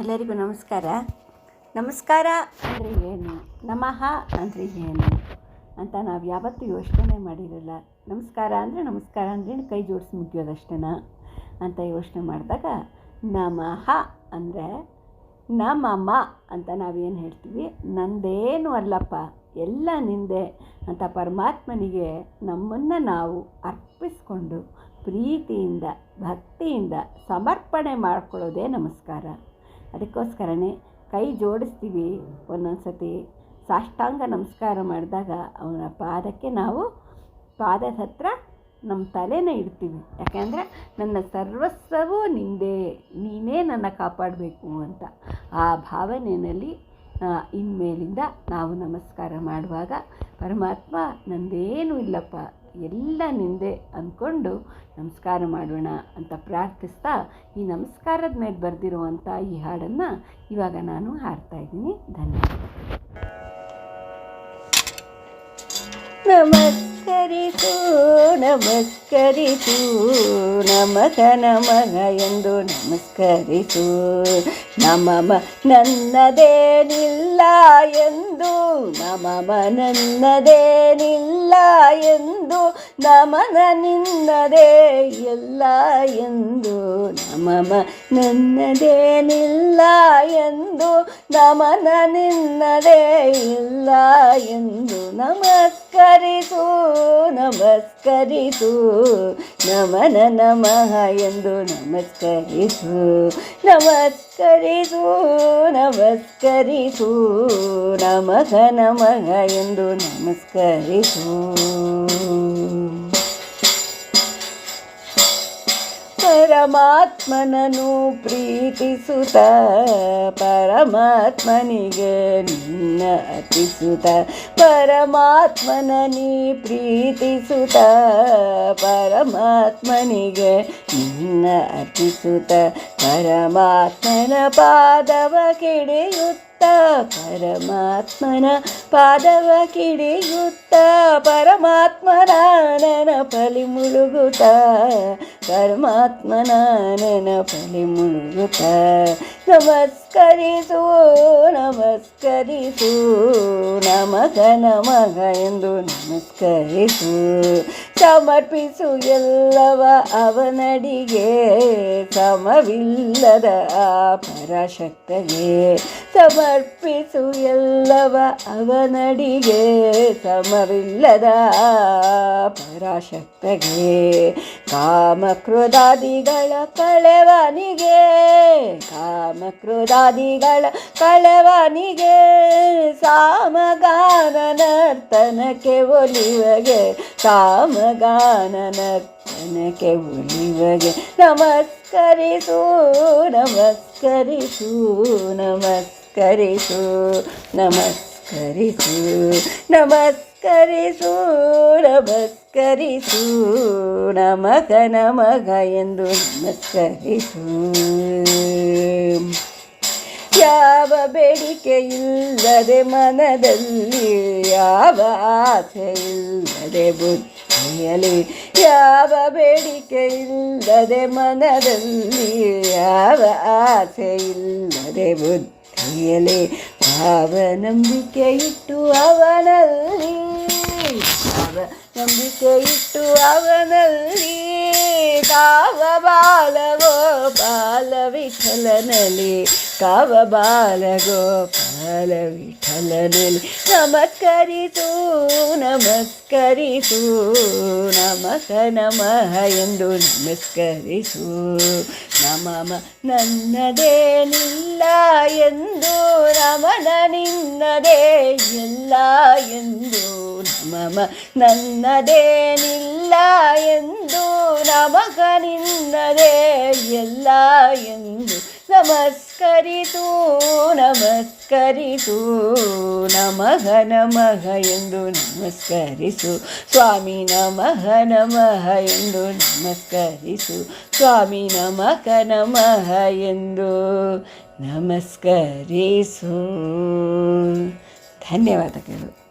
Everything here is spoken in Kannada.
ಎಲ್ಲರಿಗೂ ನಮಸ್ಕಾರ. ನಮಸ್ಕಾರ ಅಂದರೆ ಏನು? ನಮಃ ಅಂದರೆ ಏನು ಅಂತ ನಾವು ಯಾವತ್ತೂ ಯೋಚನೆ ಮಾಡಿರಲ್ಲ. ನಮಸ್ಕಾರ ಅಂದರೆ ನಮಸ್ಕಾರ ಅಂದರೆ ಕೈ ಜೋಡಿಸಿ ಮುಗಿಯೋದಷ್ಟೇನ ಅಂತ ಯೋಚನೆ ಮಾಡಿದಾಗ ನಮಃ ಅಂದರೆ ನಮಮ ಅಂತ ನಾವೇನು ಹೇಳ್ತೀವಿ? ನಂದೇನು ಅಲ್ಲಪ್ಪ, ಎಲ್ಲ ನಿಂದೆ ಅಂತ ಪರಮಾತ್ಮನಿಗೆ ನಮ್ಮನ್ನು ನಾವು ಅರ್ಪಿಸ್ಕೊಂಡು ಪ್ರೀತಿಯಿಂದ, ಭಕ್ತಿಯಿಂದ ಸಮರ್ಪಣೆ ಮಾಡಿಕೊಳ್ಳೋದೇ ನಮಸ್ಕಾರ. ಅದಕ್ಕೋಸ್ಕರನೇ ಕೈ ಜೋಡಿಸ್ತೀವಿ ಒಂದೊಂದು ಸತಿ ಸಾಷ್ಟಾಂಗ ನಮಸ್ಕಾರ ಮಾಡಿದಾಗ ಅವನ ಪಾದಕ್ಕೆ ನಾವು ಪಾದದ ಹತ್ರ ನಮ್ಮ ತಲೆನ ಇಡ್ತೀವಿ. ಯಾಕೆಂದರೆ ನನ್ನ ಸರ್ವಸ್ವವೂ ನಿಂದೇ, ನೀನೇ ನನ್ನ ಕಾಪಾಡಬೇಕು ಅಂತ. ಆ ಭಾವನೆಯಲ್ಲಿ ಇನ್ಮೇಲಿಂದ ನಾವು ನಮಸ್ಕಾರ ಮಾಡುವಾಗ ಪರಮಾತ್ಮ ನಂದೇನೂ ಇಲ್ಲಪ್ಪ ಎಲ್ಲ ನಿಂದೆ ಅಂದ್ಕೊಂಡು ನಮಸ್ಕಾರ ಮಾಡೋಣ ಅಂತ ಪ್ರಾರ್ಥಿಸ್ತಾ ಈ ನಮಸ್ಕಾರದ ಮೇಲೆ ಬರೆದಿರುವಂಥ ಈ ಹಾಡನ್ನು ಇವಾಗ ನಾನು ಹಾಡ್ತಾ ಇದ್ದೀನಿ. ಧನ್ಯವಾದ ನಮಸ್ಕರಿಸು ನಮಸ್ಕರಿಸು ನಮಗ ನಮಗ ಎಂದು ನಮಸ್ಕರಿಸು. ನಮಮ ನನ್ನದೇನಿಲ್ಲ ಎಂದು, ನಮಮ ನನ್ನದೇನಿಲ್ಲ ಎಂದು ನಮನ ನಿನ್ನದೇ ಎಲ್ಲ ಎಂದು ನಮಮ ನನ್ನದೇನಿಲ್ಲ ಎಂದು ನಮನ ನಿನ್ನದೇ ಇಲ್ಲ ಎಂದು ನಮಸ್ಕರಿಸು ನಮಸ್ಕರಿಸು. ನಮನ ನಮಃ ಎಂದು ನಮಸ್ಕರಿಸು ನಮಸ್ಕರಿಸು ನಮಸ್ಕರಿಸು. ನಮಃ ನಮಃ ಎಂದು ನಮಸ್ಕರಿಸು. ಪರಮಾತ್ಮನನು ಪ್ರೀತಿಸುತ್ತ ಪರಮಾತ್ಮನಿಗೆ ನಿನ್ನ ಅರ್ಪಿಸುತ್ತ ಪರಮಾತ್ಮನ ನೀ ಪ್ರೀತಿಸುತ್ತ ಪರಮಾತ್ಮನಿಗೆ ನಿನ್ನ ಅರ್ಪಿಸುತ್ತ ಪರಮಾತ್ಮನ ಪಾದವ ಕಿಡಿಯುತ್ತ. ಪರಮಾತ್ಮನ ಪಾದವ ಕಿಡಿಯುತ್ತ ಪರಮಾತ್ಮನ ನೆನಪಲಿ ಮುಳುಗುತ್ತ, ಪರಮಾತ್ಮನ ನೆನಪಲಿ ಮುಳುಗುತ್ತ. ನಮಸ್ಕರಿಸು ನಮಸ್ಕರಿಸು ನಮಗ ನಮಗ ಎಂದು ನಮಸ್ಕರಿಸು. ಸಮರ್ಪಿಸು ಎಲ್ಲವ ಅವನಡಿಗೆ, ಸಮವಿಲ್ಲದ ಆ ಪರಾಶಕ್ತಗೆ. ಸಮರ್ಪಿಸು ಎಲ್ಲವ ಅವನಡಿಗೆ. ಸಮವಿಲ್ಲದ ಪರಾಶಕ್ತಗೆ. ಕಾಮಕ್ರೋಧಾದಿಗಳ ಕಳೆವನಿಗೆ. ಕಾಮಕ್ರೋಧಾದಿಗಳ ಕಳೆವನಿಗೆ. ಸಾಮಗಾನನರ್ತನಕ್ಕೆ ಒಲಿವಗೆ. ಸಾಮಗಾನನರ್ತನಕ್ಕೆ ಒಲಿವಗೆ. ನಮಸ್ಕರಿಸು ನಮಸ್ಕರಿಸು. ನಮಸ್ಕರಿಸು ನಮಸ್ಕರಿಸು ನಮಸ್ಕರಿಸು ನಮಸ್ಕರಿಸು, ನಮಗ ನಮಗ ಎಂದು ನಮಸ್ಕರಿಸು. ಯಾವ ಬೇಡಿಕೆ ಇಲ್ಲದೆ ಮನದಲ್ಲಿ, ಯಾವ ಆಸೆ ಇಲ್ಲದೆ ಬುದ್ಧಿಯಲ್ಲಿ, ಯಾವ ಬೇಡಿಕೆ ಇಲ್ಲದೆ ಮನದಲ್ಲಿ, ಯಾವ ಆಸೆ ಇಲ್ಲದೆ ಬುದ್ಧಿಯಲ್ಲಿ ಭಾವ ನಂಬಿಕೆ ಇಟ್ಟು ಅವನಲ್ಲಿ ಭಾವ ನಂಬಿಕೆ ಇಟ್ಟು ಅವನಲ್ಲಿ ಕಾವ ಬಾಲಗೋ ಬಾಲ ವಿಠಲನಲ್ಲಿ ಕಾವ ಬಾಲ ಗೋಪಾಲ ವಿಠಲನಲ್ಲಿ ನಮಸ್ಕರಿಸು ನಮಸ್ಕರಿಸು ನಮಃ ನಮಃ ಎಂದು ನಮಸ್ಕರಿಸು ನಮಮ ನನ್ನದೇನಿಲ್ಲ ಎಂದು ನಮನ ನಿನ್ನದೇ ಎಲ್ಲ ಎಂದು ನಮಮ ನನ್ನದೇನಿಲ್ಲ ಎಂದು ನಮಗ ನಿನ್ನದೇ ಎಲ್ಲ ಎಂದು ನಮಸ್ಕರಿಸು ನಮಸ್ಕರಿತು, ನಮಃ ನಮಃ ಎಂದು ನಮಸ್ಕರಿಸು. ಸ್ವಾಮಿ ನಮಃ ನಮಃ ಎಂದು ನಮಸ್ಕರಿಸು. ಸ್ವಾಮಿ ನಮಃ ನಮಃ ಎಂದು ನಮಸ್ಕರಿಸು. ಧನ್ಯವಾದಗಳು.